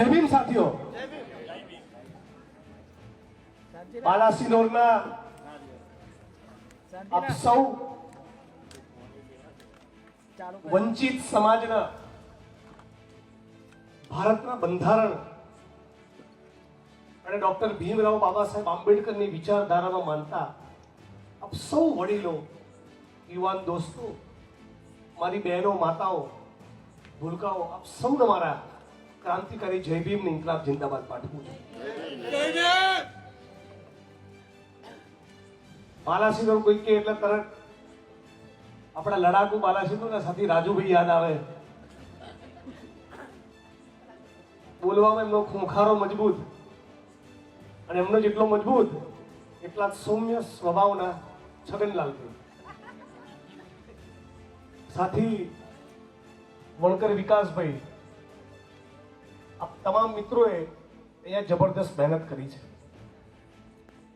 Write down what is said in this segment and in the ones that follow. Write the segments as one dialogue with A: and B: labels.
A: જય ભીમ સાથીઓ. બાલાસિનોરના આપ સૌ વંચિત સમાજના ભારતના બંધારણ અને ડોક્ટર ભીમરાવ બાબા સાહેબ આંબેડકરની વિચારધારામાં માનતા આપ સૌ વડીલો, યુવાન દોસ્તો, મારી બહેનો, માતાઓ, ભૂલકાઓ, આપ સૌને મારા ક્રાંતિકારી જય ભીમ ઇન્કલાબ જિંદાબાદ પાઠવું છું બાલાસિંહ કોઈ કે એટલે તરત આપણા લડાકુ બાલાસિનોરના સાથી રાજુભાઈ યાદ આવે બોલવામાં એમનો ખૂંખારો મજબૂત અને એમનો જેટલો મજબૂત એટલા સૌમ્ય સ્વભાવના છગનલાલ સાથી વણકર વિકાસભાઈ આ તમામ મિત્રોએ અહીંયા જબરદસ્ત મહેનત કરી છે.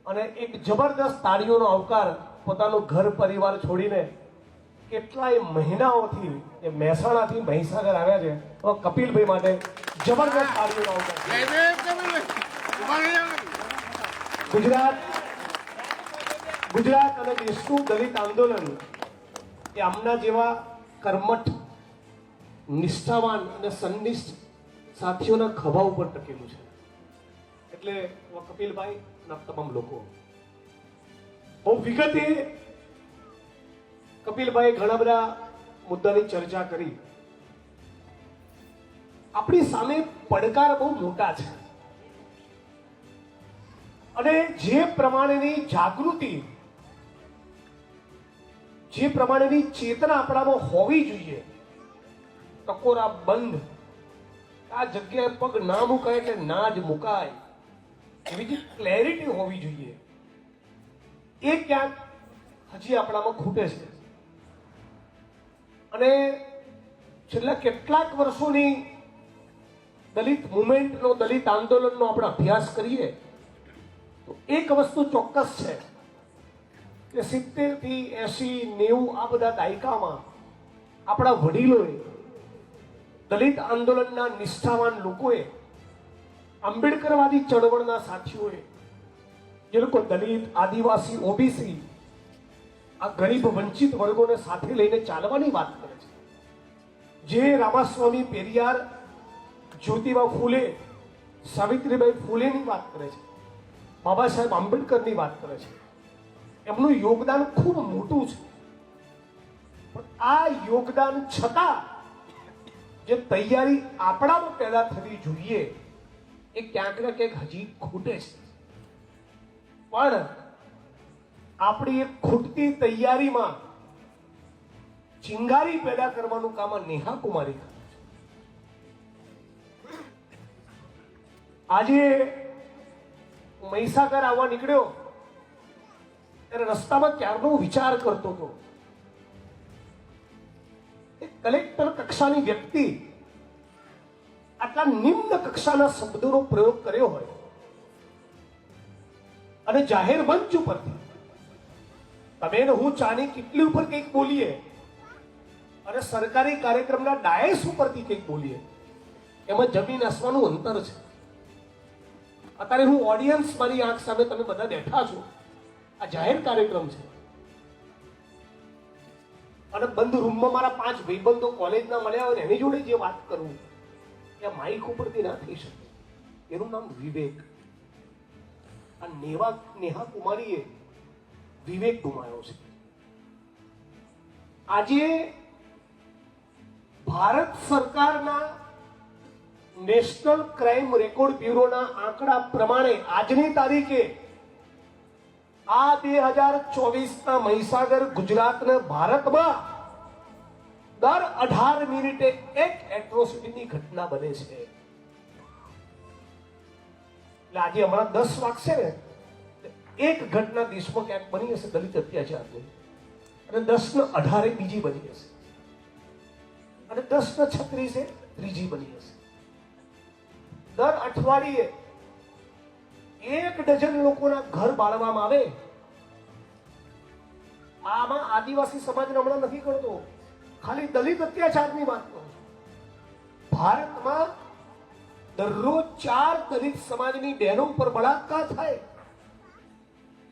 A: અને એક જબરદસ્ત તાળીઓનો આવકાર પોતાનું ઘર પરિવાર છોડીને કેટલાય મહિનાઓથી એ મહેસાણાથી મહીસાગર આવ્યા છે. તો કપિલભાઈ માટે જબરદસ્ત તાળીઓનો આવકાર ગુજરાત ગુજરાત અને દેશનું દલિત આંદોલન એ આમના જેવા કર્મઠ નિષ્ઠાવાન અને સંનિષ્ઠ સાથીઓના ખભા ઉપર ટકેલું છે. એટલે કપિલભાઈ અને તમામ લોકો. બહુ વિગતે કપિલભાઈ ઘણા બધા મુદ્દાની ચર્ચા કરી. આપણી સામે પડકાર બહુ મોટા છે. અને જે પ્રમાણેની જાગૃતિ, જે પ્રમાણેની ચેતના આપણામાં હોવી જોઈએ, ટકોરા બંધ આ જગ્યાએ પગ ના મુકાય એટલે ના જ મુકાય. એવી જે ક્લેરિટી હોવી જોઈએ. એ ક્યાંક હજી આપણામાં ખૂટે છે. અને છેલ્લા કેટલાક વર્ષોની દલિત મુવમેન્ટનો, દલિત આંદોલનનો આપણે અભ્યાસ કરીએ, તો એક વસ્તુ ચોક્કસ છે કે સિત્તેરથી એસી, નેવું આ બધા દાયકામાં આપણા વડીલોએ દલિત આંદોલનના નિષ્ઠાવાન લોકોએ આંબેડકરવાદી ચળવળના સાથીઓએ, જે લોકો દલિત, આદિવાસી, ઓબીસી, આ ગરીબ, વંચિત વર્ગોને સાથે લઈને ચાલવાની વાત કરે છે. જે રામાસ્વામી પેરિયાર જ્યોતિબા ફૂલે, સાવિત્રીબાઈ ફૂલેની વાત કરે છે, બાબા સાહેબ આંબેડકરની વાત કરે છે. એમનું યોગદાન ખૂબ મોટું છે. પણ આ યોગદાન છતાં જે તૈયારી આપણામાં પેદા થવી જોઈએ, એ ક્યાંક ને ક્યાંક હજી ખૂટે છે. પણ આપણી એક ખૂટતી તૈયારીમાં ચિંગારી પેદા કરવાનું કામ નેહા કુમારી આજે મહીસાગર આવવા નીકળ્યો, ત્યારે રસ્તામાં ક્યારનો વિચાર કરતો હતો. કલેક્ટર કક્ષાની વ્યક્તિ આટલા નિમ્ન કક્ષાના શબ્દોનો પ્રયોગ કર્યો હોય અને જાહેર મંચ ઉપરથી તમે ને હું ચાની કેટલી ઉપર કંઈક બોલીએ અને સરકારી કાર્યક્રમના ડાયસ ઉપરથી કંઈક બોલીએ, એમાં જમીન આસવાનું અંતર છે. અત્યારે હું ઓડિયન્સ મારી આંખ સામે તમે બધા બેઠા છો. આ જાહેર કાર્યક્રમ છે. અને બંધ રૂમમાં મારા પાંચ ભાઈબંધો કોલેજના મળ્યા હોય એની જોડે જે વાત કરું, એ માઇક ઉપરથી ના થઈ શકે. એનું નામ વિવેક. આ નેવા નેહા કુમારીએ વિવેક ગુમાયો છે. આજે ભારત સરકારના નેશનલ ક્રાઇમ રેકોર્ડ બ્યુરોના આંકડા પ્રમાણે આજની તારીખે આ બે હજાર ચોવીસના મહીસાગર, ગુજરાતના ભારતમાં દર અઢાર મિનિટે એક એટ્રોસિટીની ઘટના બને છે. એટલે આજે હમણાં દસ વાગશે ને એક ઘટના દેશમાં ક્યાંક બની હશે, દલિત અત્યાચારની અને દસ ને અઢારે બીજી બની હશે. અને દસ ને છત્રીસે ત્રીજી બની હશે. દર અઠવાડિયે એક ડઝન લોકોના ઘર બાળવામાં આવે. આમાં આદિવાસી સમાજને હમણાં નથી કરતો ખાલી દલિત અત્યાચારની વાત કરું ભારતમાં દરરોજ ચાર દલિત સમાજની બહેનો ઉપર બળાત્કાર થાય.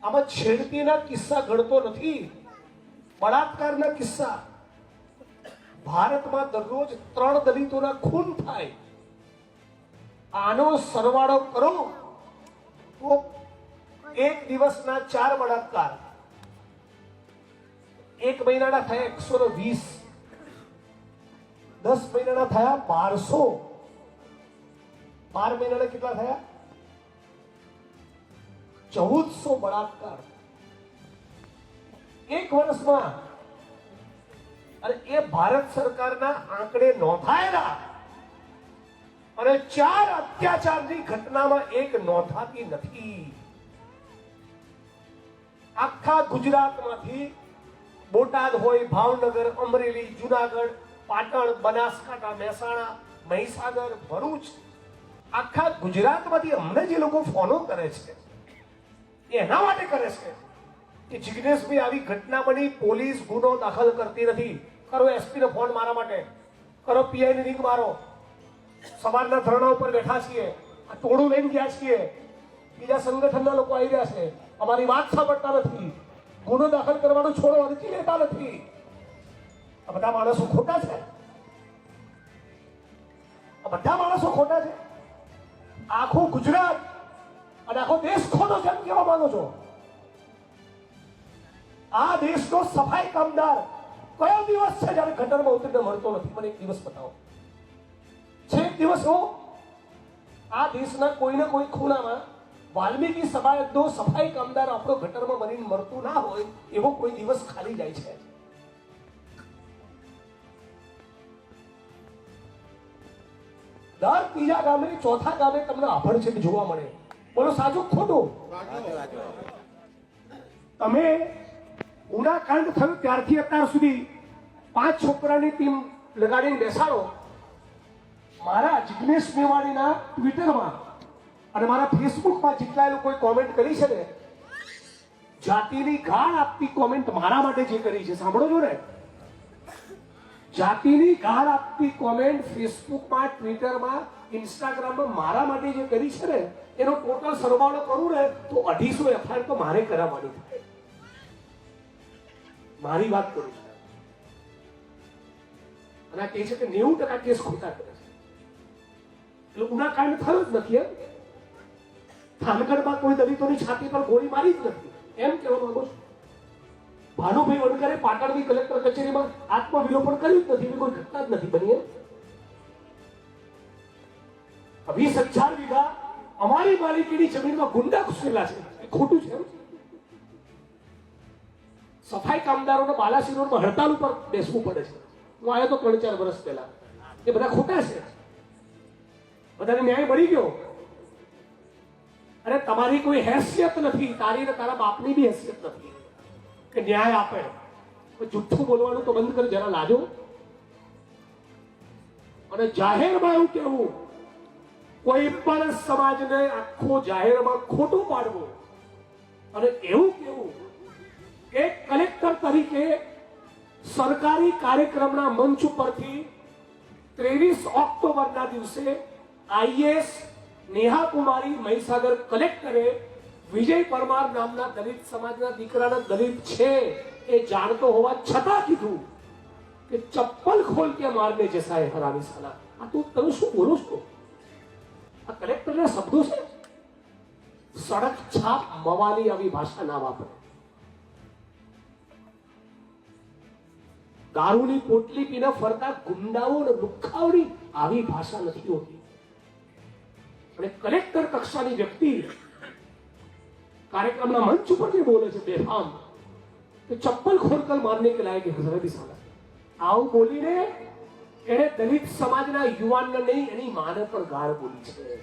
A: આમાં છેડતીના કિસ્સા ગણતો નથી. બળાત્કારના કિસ્સા. ભારતમાં દરરોજ ત્રણ દલિતોના ખૂન થાય. આનો સરવાળો કરો. એક દિવસના ચાર બળાત્કાર એક મહિનાના થયા એકસો ને વીસ. દસ મહિનાના થયા બારસો. બાર મહિનાના કેટલા થયા? ચૌદસો બળાત્કાર એક વર્ષમાં. અને એ ભારત સરકારના આંકડે નોંધાયેલા. અને ચાર અત્યાચારની ઘટનામાં એક નોંધાતી નથી. આખા ગુજરાતમાંથી બોટાદ હોય, ભાવનગર, અમરેલી, જુનાગઢ, પાટણ, બનાસકાંઠા, મહેસાણા, મહીસાગર, ભરૂચ, આખા ગુજરાતમાંથી અમને જે લોકો ફોલો કરે છે, એના માટે કરે છે કે જિજ્ઞેશભાઈ આવી ઘટના બની, પોલીસ ગુનો દાખલ કરતી નથી. કરો એસપી ને ફોન મારા માટે. કરો પીઆઈ ની રિંગ મારો. સવારના ધરણા ઉપર બેઠા છીએ. આ ટોળું લઈને ગયા છીએ. બીજા સંગઠનના લોકો આવી રહ્યા છે. અમારી વાત સાંભળતા નથી. ગુનો દાખલ કરવાનું છોડો અરજી લેતા નથી. આ બધા માણસો ખોટા છે. આ બધા માણસો ખોટા છે. આખું ગુજરાત અને આખો દેશ ખોટો છે એમ કહેવા માંગો છો. આ દેશનો સફાઈ કામદાર કયો દિવસ છે જ્યારે ગટરમાં ઉતરીને મળતો નથી? મને એક દિવસ બતાવો. છે દિવસો આ દેશના કોઈને કોઈ ખૂણામાં વાલ્મીકી સભાયતનો સફાઈ કામદાર આપણો ગટરમાં બનીને મળતું ના હોય એવો કોઈ દિવસ ખાલી જાય છે. દર ત્રીજા ગામે, ચોથા ગામે તમને આભડછેટ જોવા મળે. બોલો, સાચું ખોટું? તમે ઉનાકાંડ થયું ત્યારથી અત્યાર સુધી પાંચ છોકરાની ટીમ લગાડીને બેસાડો. મારા જિગ્નેશ મેવાણીના ટ્વિટરમાં અને મારા ફેસબુકમાં જેટલા લોકોએ કોમેન્ટ કરી છે ને, જાતિની ગાળ આપતી કોમેન્ટ મારા માટે જે કરી છે, સાંભળો છો ને? જાતિની ગાળ આપતી કોમેન્ટ ફેસબુકમાં ટ્વિટરમાં ઇન્સ્ટાગ્રામમાં મારા માટે જે કરી છે ને, એનો ટોટલ સરવાળો કરું ને, તો અઢીસો એફઆઈઆર તો મારે કરાવવાની થાય મારી વાત કરું છું. અને આ કહે છે કે નેવું ટકા કેસ ખોટા કરે છે. એટલે ગુનાકાંડ કાંડ થયો જ નથી, એમ. થાનગઢમાં કોઈ દલિતોની છાતી પર ગોળી મારી જ નથી. એમ કહેવા માંગુ છું. ભાનુભાઈ વડકરે પાટણની કલેક્ટર કચેરીમાં આત્મવિલોપન કર્યું જ નથી, એવી કોઈ ઘટના જ નથી બની, એમ. વીસ હજાર વીઘા અમારી માલિકીની જમીનમાં ગુંડા ઘૂસેલા છે. એ ખોટું છે સફાઈ કામદારોને બાલાસિનોરમાં હડતાલ ઉપર બેસવું પડે છે. હું આવ્યો તો ત્રણ ચાર વર્ષ પહેલા. એ બધા ખોટા છે. બધાને ન્યાય મળી ગયો? અને તમારી કોઈ હેસિયત નથી, તારી ને તારા બાપની બી હેસિયત નથી કે ન્યાય આપે. જુઠ્ઠું બોલવાનું તો બંધ કરો, જરા લાજો. અને જાહેરમાં એવું કહેવું, કોઈ પણ સમાજને આખો જાહેરમાં ખોટું પાડવું અને એવું કેવું કે કલેક્ટર તરીકે સરકારી કાર્યક્રમના મંચ ઉપરથી ત્રેવીસ ઓક્ટોબરના દિવસે આઈએસ નેહા કુમારી મહીસાગર કલેક્ટરે વિજય પરમાર નામના દલિત સમાજના દીકરાના દલિત છે એ જાણતો હોવા છતાં કીધું કે ચપ્પલ ખોલ કે મારને જૈસા હે હરામી સાલા આ તું તમે શું બોલો છો આ કલેક્ટરના શબ્દો છે સડક છાપ મવાલી આવી ભાષા ના વાપરે દારૂની પોટલી પીને ફરતા ગુંડાઓ અને લુખ્ખાઓની આવી ભાષા નથી હોતી અને કલેક્ટર કક્ષાની વ્યક્તિ કાર્યક્રમના મંચ ઉપર જે બોલે છે બેફામ કે ચપ્પલ ખોલકર મારને કે લાયક હઝરત સાલા આવું બોલીને એણે દલિત સમાજના યુવાનને નહીં, એની માને પણ ગાળ બોલી છે.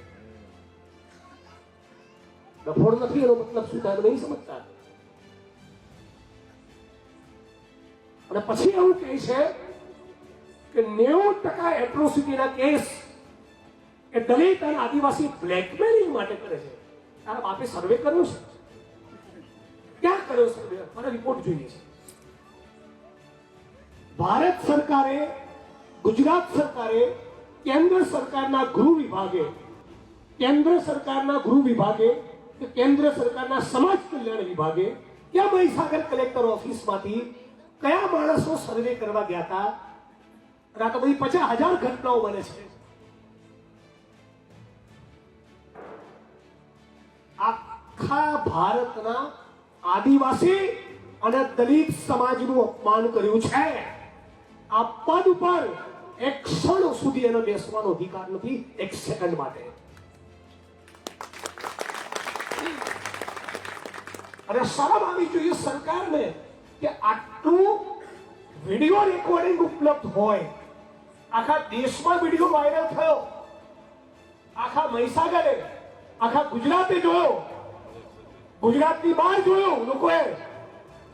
A: ડફોડ નથી, એનો મતલબ શું થાય નહીં સમજતા. અને પછી એવું કહે છે કે નેવું ટકા એટ્રોસિટીના કેસ એ દલિત અને આદિવાસી બ્લેકમેલિંગ માટે કરે છે. તારા બાપે સર્વે કર્યો છે? ક્યાં કર્યો સર્વે મને રિપોર્ટ જોઈએ છે. ભારત સરકારે, ગુજરાત સરકારે કેન્દ્ર સરકારના ગૃહ વિભાગે, કેન્દ્ર સરકારના ગૃહ વિભાગે કે કેન્દ્ર સરકારના સમાજ કલ્યાણ વિભાગે ક્યાં મહીસાગર કલેક્ટર ઓફિસમાંથી કયા માણસો સર્વે કરવા ગયા હતા? અને આ તો બધી પચાસ હજાર ઘટનાઓ બને છે. આખા ભારતના આદિવાસી અને દલિત સમાજનું અપમાન કર્યું છે. આ પદ ઉપર એક ક્ષણ સુધી એનો બેસવાનો અધિકાર નથી, એક સેકન્ડ માટે. અને શરમ આવી જોઈએ સરકારને કે આટલું વીડિયો રેકોર્ડિંગ ઉપલબ્ધ હોય. આખા દેશમાં વીડિયો વાયરલ થયો. આખા મહીસાગરે આખા ગુજરાતે જોયો. ગુજરાતની બહાર જોયું લોકોએ.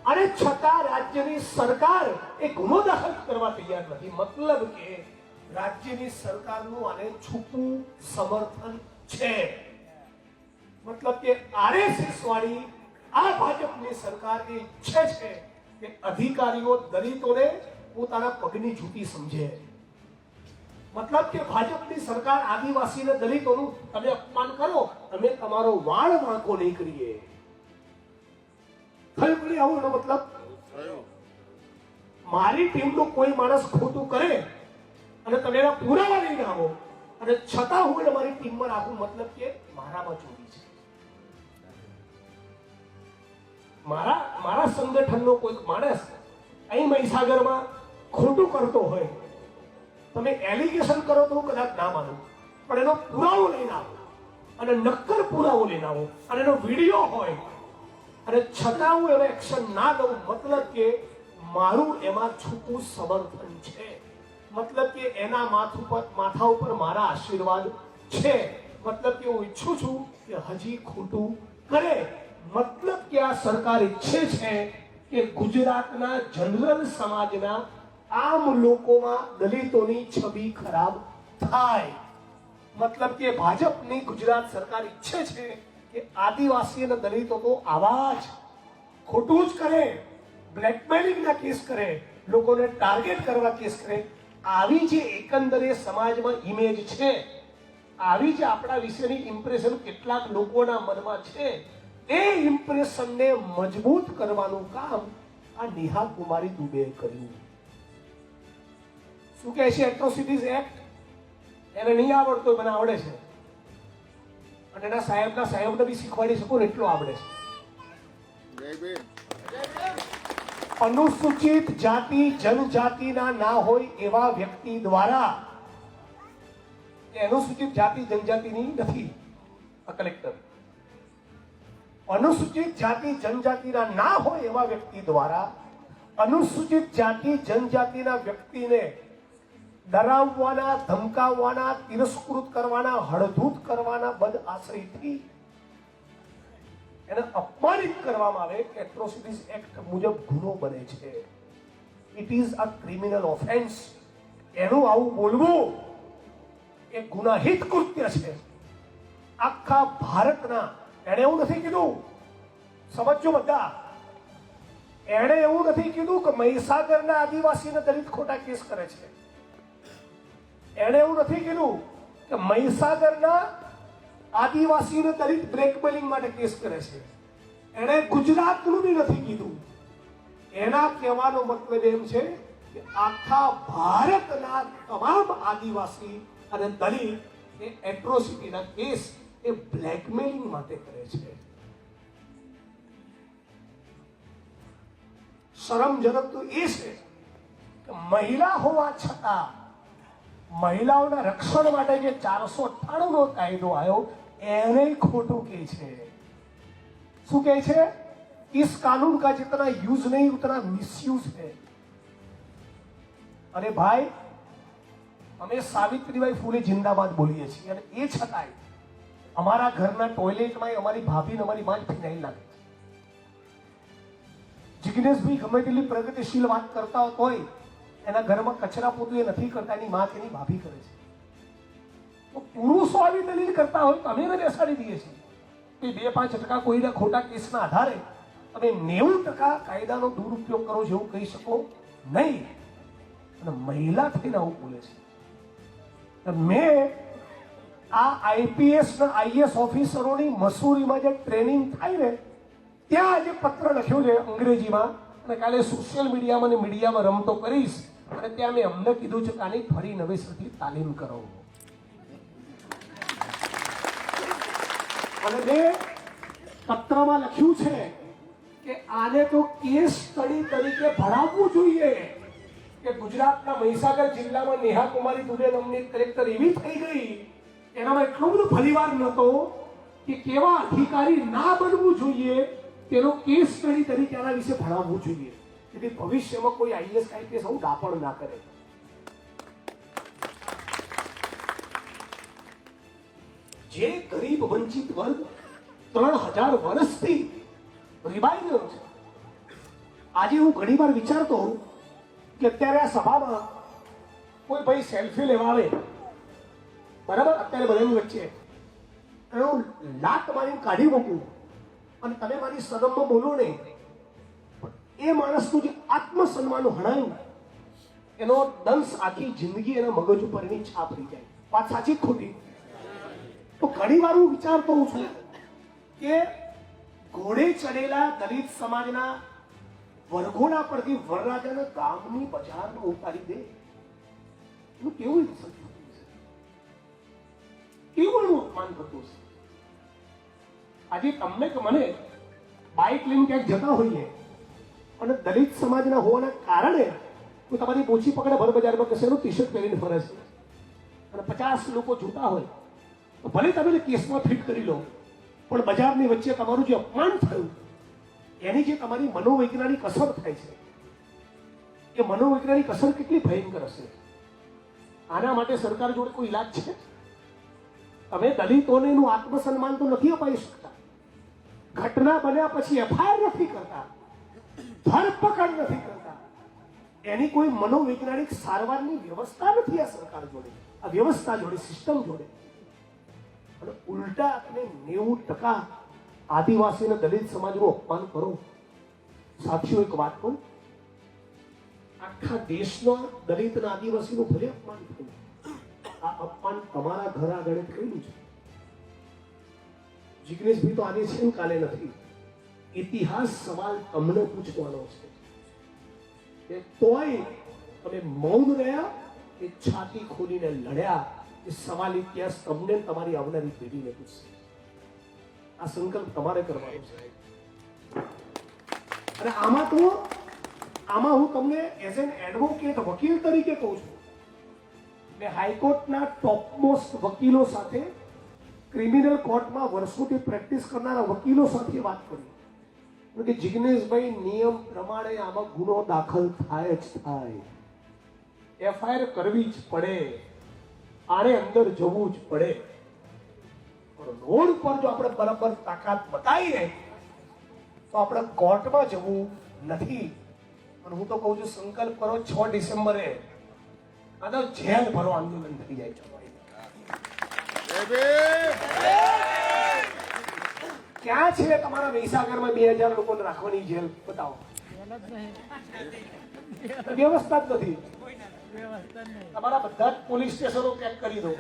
A: અને છતાં રાજ્યની સરકાર એ ગુનો દાખલ કરવા તૈયાર નથી. મતલબ કે રાજ્યની સરકારનું આને છૂપું સમર્થન છે. મતલબ કે આરએસએસ વાળી આ ભાજપની સરકાર એ ઈચ્છે છે કે અધિકારીઓ દલિતોને પોતાના પગની જૂતી સમજે. મતલબ કે ભાજપની સરકાર આદિવાસીને દલિતોનું તમે અપમાન કરો અમે તમારો વાળ વાંકો નહીં કરીએ. થયું કે આવું એનો મતલબ? મારી ટીમનું કોઈ માણસ ખોટું કરે અને તમે એના પુરાવા લઈને આવો અને છતાં હું એને મારી ટીમમાં રાખું મતલબ કે મારામાં ચોરી છે. મારા મારા સંગઠનનો કોઈક માણસ અહીં મહીસાગરમાં ખોટું કરતો હોય તમે એલિગેશન કરો તો હું કદાચ ના માનું. પણ એનો પુરાવો લઈને આવો. અને નક્કર પુરાવો લઈને આવો. અને એનો વીડિયો હોય. અને છતાં હું એનો એક્શન ના દઉં મતલબ કે મારું એમાં છૂપું સમર્થન છે. મતલબ કે એના માથું પર માથા ઉપર મારા આશીર્વાદ છે. મતલબ કે હું ઈચ્છું છું કે હજી ખોટું કરે. મતલબ કે આ સરકાર ઈચ્છે છે કે ગુજરાતના જનરલ સમાજના આમ લોકોમાં દલિતોની છબી ખરાબ થાય મતલબ કે ભાજપની ગુજરાત સરકાર ઈચ્છે છે કે આદિવાસી અને દલિતો તો આવા જ ખોટું જ કરે બ્લેકમેલિંગના કેસ કરે લોકોને ટાર્ગેટ કરવા કેસ કરે આવી જે એકંદરે સમાજમાં ઇમેજ છે આવી જે આપણા વિશેની ઇમ્પ્રેશન કેટલાક લોકોના મનમાં છે એ ઇમ્પ્રેશનને મજબૂત કરવાનું કામ આ નિહા કુમારી દુબે કર્યું. શું કહે છે? એટ્રોસિટીઝ એક્ટ એને નહીં આવડતો, મને આવડે છે. અને એના સાહેબના સાહેબને બી શીખવાડી શકું ને એટલું આવડે છે. અનુસૂચિત જાતિ, જનજાતિના ના હોય એવા વ્યક્તિ દ્વારા અનુસૂચિત જાતિ, જનજાતિની નથી આ કલેક્ટર. અનુસૂચિત જાતિ, જનજાતિના ના હોય એવા વ્યક્તિ દ્વારા અનુસૂચિત જાતિ, જનજાતિના વ્યક્તિને ડરાવવાના, ધમકાવવાના, તિરસ્કૃત કરવાના, હળધૂત કરવાના બદ આશ્રયથી એને અપમાનિત કરવામાં આવે એટ્રોસિટીઝ એક્ટ મુજબ ગુનો બને છે. It is a criminal offence એનું આવું બોલવું એ ગુનાહિત કૃત્ય છે. આખા ભારતના, એણે એવું નથી કીધું? સમજો બધા. એણે એવું નથી કીધું કે મહીસાગરના આદિવાસીને દલિત ખોટા કેસ કરે છે. એણે એવું નથી કીધું કે મહીસાગરના આદિવાસીઓને દલિત બ્લેકમેલિંગ માટે કેસ કરે છે. એણે ગુજરાતનું બી નથી કીધું. એના કહેવાનો મતલબ એમ છે કે આખા ભારતના તમામ આદિવાસી અને દલિત એ એટ્રોસિટીના કેસ એ બ્લેકમેલિંગ માટે કરે છે. શરમજનક તો એ છે કે મહિલા હોવા છતાં મહિલાઓના રક્ષણ માટે જે ચારસો અઠ્ઠાણું નો કાયદો આવ્યો એને ખોટું કહે છે શું કહે છે इस कानून का जितना यूज नहीं उतना मिसयूज है અરે ભાઈ અમે સાવિત્રીબાઈ ફૂલે જિંદાબાદ બોલીએ છીએ અને એ છતાંય અમારા ઘરના ટોયલેટમાં અમારી ભાભી ને અમારી માં જ ફિનાઇલ નાખે છે જિગ્નેશભાઈ ગમે તેટલી પ્રગતિશીલ વાત કરતા હોય એના ઘરમાં કચરા પોતું એ નથી કરતા, એની માં તેની ભાભી કરે છે. તો પુરુષો આવી દલીલ કરતા હોય તો અમે એને બેસાડી દઈએ છીએ. કે બે પાંચ ટકા કોઈના ખોટા કેસના આધારે તમે નેવું ટકા કાયદાનો દુરુપયોગ કરો છો એવું કહી શકો નહીં. અને મહિલા થઈને આવું બોલે છે. મેં આ આઈપીએસના આઈએસ ઓફિસરોની મસૂરીમાં જે ટ્રેનિંગ થાય ને, ત્યાં આજે પત્ર લખ્યો છે અંગ્રેજીમાં, અને કાલે સોશિયલ મીડિયામાં અને મીડિયામાં રમતો કરીશ અને ત્યાં મેં અમને કીધું છે કે આની ફરી નવેસરથી તાલીમ કરો. અને મેં પત્રમાં લખ્યું છે કે આને તો કેસ સ્ટડી તરીકે ભણાવવું જોઈએ. કે ગુજરાતના મહીસાગર જિલ્લામાં નેહા કુમારી દુબે નામની કલેક્ટર એવી થઈ ગઈ, એનામાં એટલો બધો ફરીવાર નહોતો કે કેવા અધિકારી ના બનવું જોઈએ, તેનો કેસ સ્ટડી તરીકે આના વિશે ભણાવવું જોઈએ. જેથી ભવિષ્યમાં કોઈ આઈએસ આઈપીએસ આવું દાપણ ના કરે. જે ગરીબ વંચિત વર્ગ ત્રણ હજાર વર્ષથી રીબાઈ ગયો છે. આજે હું ઘણી વાર વિચારતો હોઉં કે અત્યારે આ સભામાં કોઈ ભાઈ સેલ્ફી લેવા આવે. બરાબર? અત્યારે બધાની વચ્ચે હું લાત મારી કાઢી મૂકું. અને તમે મારી સદમમાં બોલો નહીં એ માણસનું જે આત્મસન્માન હણાયું, એનો દંશ આખી જિંદગી એના મગજ ઉપર એની છાપ રહી જાય. વાત સાચી ખોટી? તો ઘણી વાર હું વિચારતો હોઉં છું કે ઘોડે ચડેલા દલિત સમાજના વરઘોડા પરથી વરરાજાના ગામની બજારમાં ઉતારી દે. એનું કેવું ઇન્સલ્ટ થતું હશે? કેવું એનું અપમાન થતું હશે? આજે તમને કે મને બાઇક લઈને ક્યાંક જતા હોઈએ અને દલિત સમાજના હોવાના કારણે હું તમારી ઓછી પકડે ભર બજારમાં કશે ટી શર્ટ પહેરીને ફરે છે. અને પચાસ લોકો જોતા હોય, તો ભલે તમે કેસમાં ફિટ કરી લો, પણ બજારની વચ્ચે તમારું જે અપમાન થયું, એની જે તમારી મનોવૈજ્ઞાનિક અસર થાય છે, એ મનોવૈજ્ઞાનિક અસર કેટલી ભયંકર હશે? આના માટે સરકાર જોડે કોઈ ઈલાજ છે? તમે દલિતોને એનું આત્મસન્માન તો નથી અપાઈ શકતા. ઘટના બન્યા પછી એફઆઈઆર નથી કરતા. ધરપકડ નથી કરતા. એની કોઈ મનોવૈજ્ઞાનિક સારવારની વ્યવસ્થા નથી આ સરકાર જોડે. આ વ્યવસ્થા જોડે, સિસ્ટમ જોડે. અને ઉલટા આપણે નેવું ટકા આદિવાસી અને દલિત સમાજનું અપમાન કરો. સાથીઓ, એક વાત કહું આખા દેશના દલિત અને આદિવાસીનું ભલે અપમાન થયું. આ અપમાન તમારા ઘર આગળ થયેલું છે. જિગ્નેશભાઈ તો આજે છે કાલે નથી. ઇતિહાસ સવાલ તમને પૂછવાનો છે. કે તોય તમે મૌન રહ્યા કે છાતી ખોલીને લડ્યા એ સવાલ ઇતિહાસ તમને તમારી આવનારી પેઢીને પૂછશે. આ સંકલ્પ તમારે કરવાનો છે. અને આમાં તો આમાં હું તમને એઝ એન એડવોકેટ વકીલ તરીકે કહું છું. મેં હાઈકોર્ટના ટોપમોસ્ટ વકીલો સાથે ક્રિમિનલ કોર્ટમાં વર્ષોથી પ્રેક્ટિસ કરનારા વકીલો સાથે વાત કરી. કે જિગ્નેશભાઈ નિયમ પ્રમાણે આમાં ગુનો દાખલ થાય જ થાય. એફઆઈઆર કરવી જ પડે. આને અંદર જવું જ પડે. રોડ પર જો આપણે બરાબર તાકાત બતાવીએ તો આપણે કોર્ટમાં જવું નથી. પણ હું તો કહું છું, સંકલ્પ કરો છ ડિસેમ્બરે. આ તો જેલ ભરો, આંદોલન થઈ જાય. છે ક્યાં છે? તમારા મહીસાગરમાં બે હજાર લોકોને રાખવાની જેલ? બતાવો. વ્યવસ્થા જ નથી. તમારા બધા જ પોલીસ સ્ટેશનો પેક કરી દો.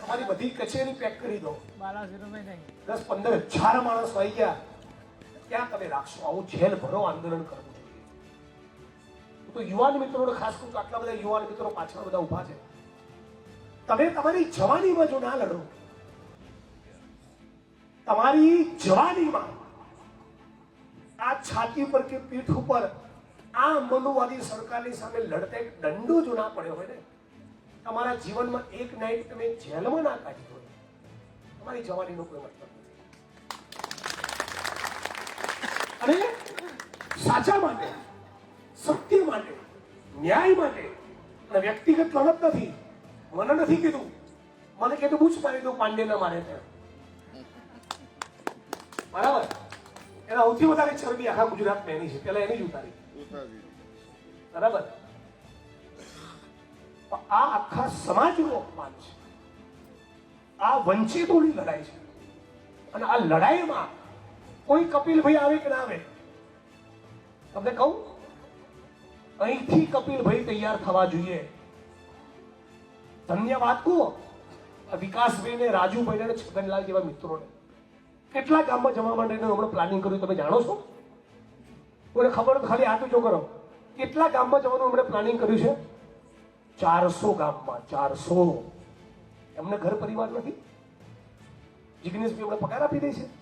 A: તમારી બધી કચેરી પેક કરી દો. દસ, પંદર, હજાર માણસ આવી ગયા. ક્યાં તમે રાખશો. આવું જેલ ભરો, આંદોલન કરવું જોઈએ. તો યુવાન મિત્રોને ખાસ કરું આટલા બધા યુવાન મિત્રો પાછળ બધા ઊભા છે. તમે તમારી જવાનીમાં જો ના લડો તમારી જવાનીમાં આ છાતી પર કે પીઠ ઉપર આ મનુવાદી સરકારની સામે લડતા દંડો જો ના પડ્યો હોય ને, તમારા જીવનમાં એક નાઇટ તમે જેલમાં ના કાઢી હોય તમારી જવાનીનો કોઈ મતલબ નથી. અને સાચા માટે, સત્ય માટે, ન્યાય માટે અને વ્યક્તિગત લડત નથી. મને નથી કીધું. મને કીધું પૂછ પાંડે ના મારે ત્યાં. બરાબર? એના સૌથી વધારે ચરબી આખા ગુજરાતમાં એની છે. પેલા એની જ ઉતારી. બરાબર? આ આખા સમાજનું અપમાન છે. આ વંચિતોની લડાઈ છે. અને આ લડાઈમાં કોઈ કપિલભાઈ આવે કે ના આવે? તમને કહું? અહીંથી કપિલભાઈ તૈયાર થવા જોઈએ. ધન્યવાદ કહો આ વિકાસભાઈ ને રાજુભાઈ ને છગનલાલ જેવા મિત્રોને. કેટલા ગામમાં જવા માટે હમણાં પ્લાનિંગ કર્યું તમે જાણો છો? મને ખબર ખાલી હાથ ઊંચો કરો. કેટલા ગામમાં જવાનું હમણાં પ્લાનિંગ કર્યું છે? ચારસો ગામમાં, ચારસો. એમને ઘર પરિવાર નથી? જિગ્નેશભાઈ એમને પગાર આપી દે છે.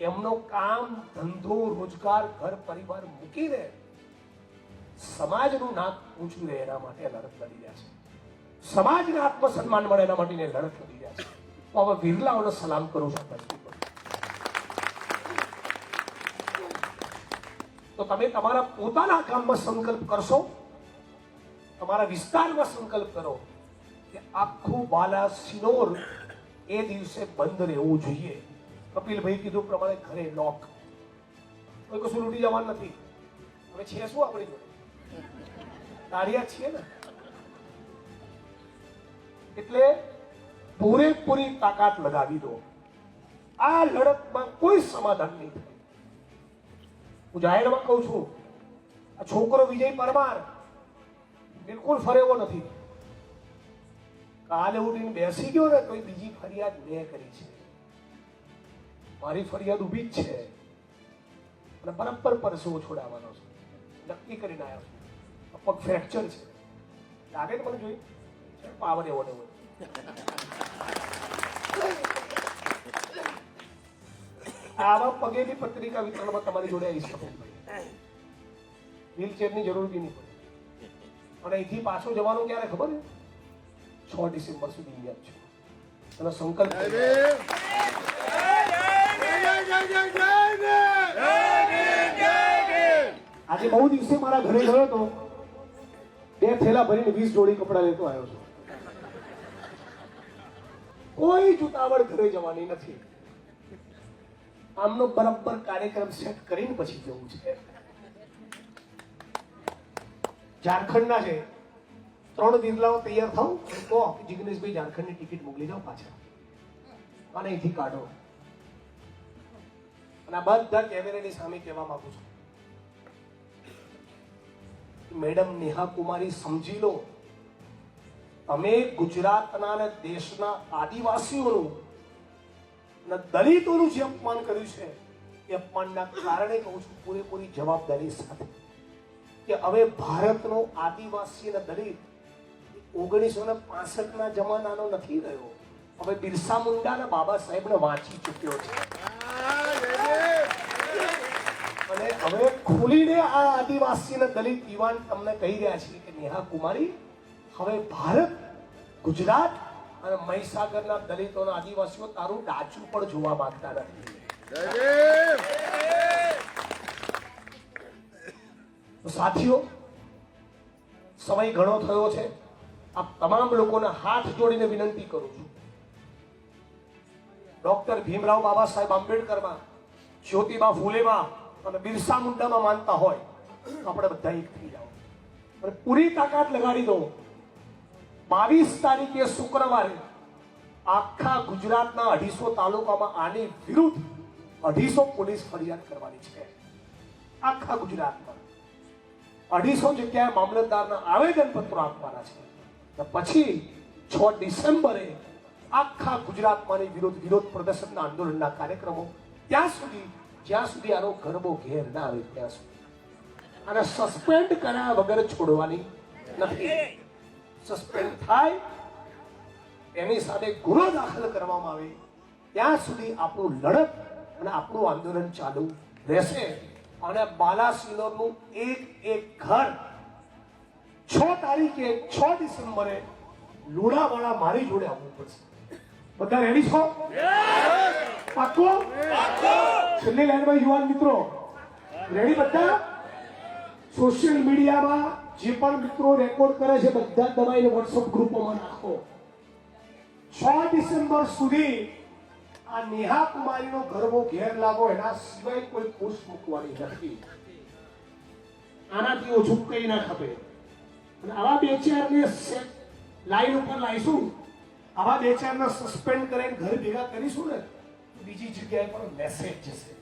A: એમનો કામ, ધંધો, રોજગાર, ઘર પરિવાર મૂકીને સમાજનું નાક ઊંચું રહે એના માટે લડત લડી રહ્યા છે. સમાજને આત્મસન્માન મળે એના માટે લડત લડી રહ્યા છે. તો હવે વિરલાઓને સલામ કરું છું તો તમે તમારા પોતાના કામમાં સંકલ્પ કરશો? તમારા વિસ્તારમાં સંકલ્પ કરો કે આખું બાલા સિનોર એ દિવસે બંધ રહેવું જોઈએ. કપિલભાઈ કીધું પ્રમાણે ઘરે લોક કોઈ કશું લૂટી જવાનું નથી. હવે છે શું આપણી જોડે? તાળિયા છીએ ને? એટલે પૂરેપૂરી તાકાત લગાવી દો. આ લડતમાં કોઈ સમાધાન નહીં હું જાહેરમાં કહું છું, આ છોકરો વિજય પરમાર બિલકુલ ફરેવો નથી. કાલે ઉઠીને બેસી ગયો ને તો એ બીજી ફરિયાદ મેં કરી છે. મારી ફરિયાદ ઊભી જ છે. અને બરાબર પરસેવો છોડાવવાનો છે. નક્કી કરીને આવ્યો છું. પગ ફ્રેક્ચર છે. લાગે ને મને જોઈ? પાવર એવો ને એવો. આવા પગેલી પત્રિકા વિતરણમાં તમારી જોડે આવી શકો. વ્હીલચેરની જરૂર બી નહીં પડે. અને અહીંથી પાછો જવાનું ક્યારે ખબર છે? ડિસેમ્બર સુધી અહીંયા છે છું. એનો સંકલ્પ આજે બહુ દિવસે મારા ઘરે ગયો હતો. બે થેલા ભરીને વીસ જોડી કપડા લેતો આવ્યો છું. કોઈ જુતાવળ ઘરે જવાની નથી. આમનો બરાબર કાર્યક્રમ સેટ કરીને પછી જવું છે. ઝારખંડના છે. ત્રણ દિરલાઓ તૈયાર થાવ તો જિગ્નેશભાઈ ઝારખંડની ટિકિટ મોકલી જાઓ પાછા. અને અહીંથી કાઢો. અને આ બધા કેમેરાની સામે કહેવા માંગુ છું. મેડમ નેહા કુમારી સમજી લો. અમે ગુજરાતના અને દેશના આદિવાસીઓનું દલિતોનું જે અપમાન કર્યું છે, એ અપમાનના કારણે કહું છું, પૂરેપૂરી જવાબદારી સાથે. કે હવે ભારતનો આદિવાસી અને દલિત ઓગણીસો ને પાસઠના જમાનાનો નથી રહ્યો. હવે બિરસા મુંડા અને બાબા સાહેબને વાંચી ચૂક્યો છે. અને હવે ખુલીને આ આદિવાસી અને દલિત યુવાન તમને કહી રહ્યા છે કે નેહા કુમારી હવે ભારત ગુજરાત અને મહીસાગરના દલિતોના આદિવાસીઓ તારું ડાચું પણ જોવા માંગતા નથી. સાથીઓ, સમય ઘણો થયો છે. આ તમામ લોકોને હાથ જોડીને વિનંતી કરું છું. ડોક્ટર ભીમરાવ બાબા સાહેબ આંબેડકરમાં, જ્યોતિબા ફૂલેમાં અને બિરસા મુંડામાં માનતા હોય આપણે બધા એક થઈ જાઓ. અને પૂરી તાકાત લગાડી દો બાવીસ તારીખે શુક્રવારે આખા ગુજરાતના અઢીસો તાલુકામાં આની વિરુદ્ધ અઢીસો પોલીસ ફરિયાદ કરવાની છે. આખા ગુજરાતમાં. અઢીસો જગ્યાએ મામલતદારના આવેદન પત્રો આપવાના છે. પછી છ ડિસેમ્બરે આખા ગુજરાતમાંની વિરોધ વિરોધ પ્રદર્શનના આંદોલનના કાર્યક્રમો, ત્યાં સુધી, જ્યાં સુધી આનો ગરબો ઘેર ના આવે ત્યાં સુધી. અને સસ્પેન્ડ કર્યા વગર છોડવાની નથી. સસ્પેન્ડ થાય, એની સાથે ગુનો દાખલ કરવામાં આવે, ત્યાં સુધી આપણું લડત અને આપણું આંદોલન ચાલુ રહેશે. અને બાલાસિનોરનું એક એક ઘર છ તારીખે, છ ડિસેમ્બરે લુણાવાળા મારી જોડે આવવું પડશે. બધા રેડી છો? પાકો છેલ્લી લાઈનમાં યુવાન મિત્રો રેડી બધા? સોશિયલ મીડિયામાં જે પણ મિત્રો રેકોર્ડ કરે છે, બધા દબાઈને વોટ્સઅપ ગ્રુપોમાં નાખો. છ ડિસેમ્બર સુધી આ નેહા કુમારીનો ગરબો ઘેર લાગો, એના સિવાય કોઈ પુરુષ મૂકવાની નથી. આનાથી ઓછું કઈ ના ખપે. અને આવા બે ચારને લાઈન ઉપર લાવીશું. આવા બે ચારને સસ્પેન્ડ કરીને ઘર ભેગા કરીશું ને બીજી જગ્યાએ પણ મેસેજ જશે.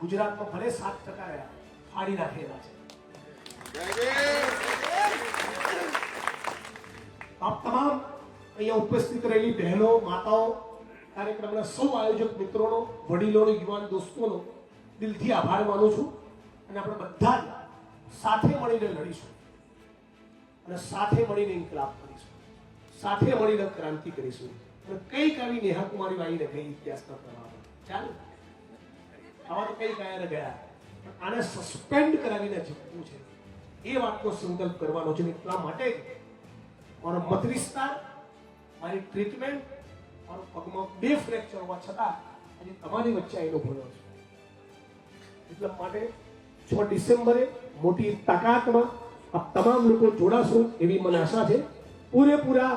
A: ગુજરાતમાં ભલે સાત ટકા રહ્યા, ફાડી નાખેલા છે. આપ તમામ અહીંયા ઉપસ્થિત રહેલી બહેનો, માતાઓ, કાર્યક્રમના સૌ આયોજક મિત્રોનો, વડીલોનો, યુવાન દોસ્તોનો દિલથી આભાર માનું છું અને આપણે બધા સાથે મળીને લડીશું અને સાથે મળીને ઇન્કલાબ કરીશું. સાથે મળીને ક્રાંતિ કરીશું. અને કઈ આવી નેહા કુમારી બાઈને ગઈ ઇતિહાસના પ્રવાહમાં ચાલો. આવા તો કઈ કયા ગયા. પણ આને સસ્પેન્ડ કરાવીને જીતવું છે. એ વાતનો સંકલ્પ કરવાનો છે એટલા માટે મારો મત વિસ્તાર, મારી ટ્રીટમેન્ટ મારો પગમાં બે ફ્રેક્ચર હોવા છતાં આજે તમારી વચ્ચે આવીને ભણ્યો છે. એટલા માટે છ ડિસેમ્બરે મોટી તાકાતમાં આપ તમામ લોકો જોડાશો એવી મને આશા છે. પૂરેપૂરા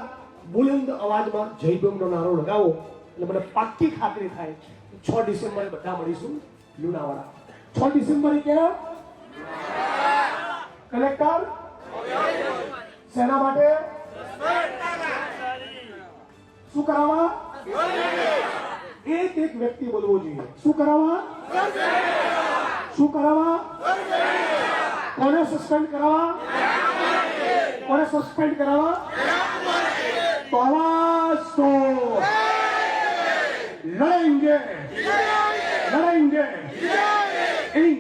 A: બુલંદ અવાજમાં જય ભીમનો નારો લગાવો એટલે મને પાક્કી ખાતરી થાય છ ડિસેમ્બરે બધા મળીશું લુણાવાડા. છ ડિસેમ્બરે ક્યાં? कलेक्टर। सेना एक एक व्यक्ति बोलवो जी। शु करावा सस्पेंड करावा? सस्पेंड करावा? लड़ेंगे। लड़ेंगे। इन्हीं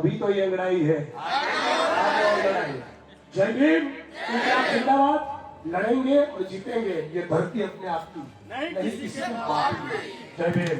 A: अभी तो ये लड़ाई है। जय भीम जिंदाबाद लड़ेंगे और जीतेंगे। ये धरती अपने आप की। नहीं किसी को जय भीम।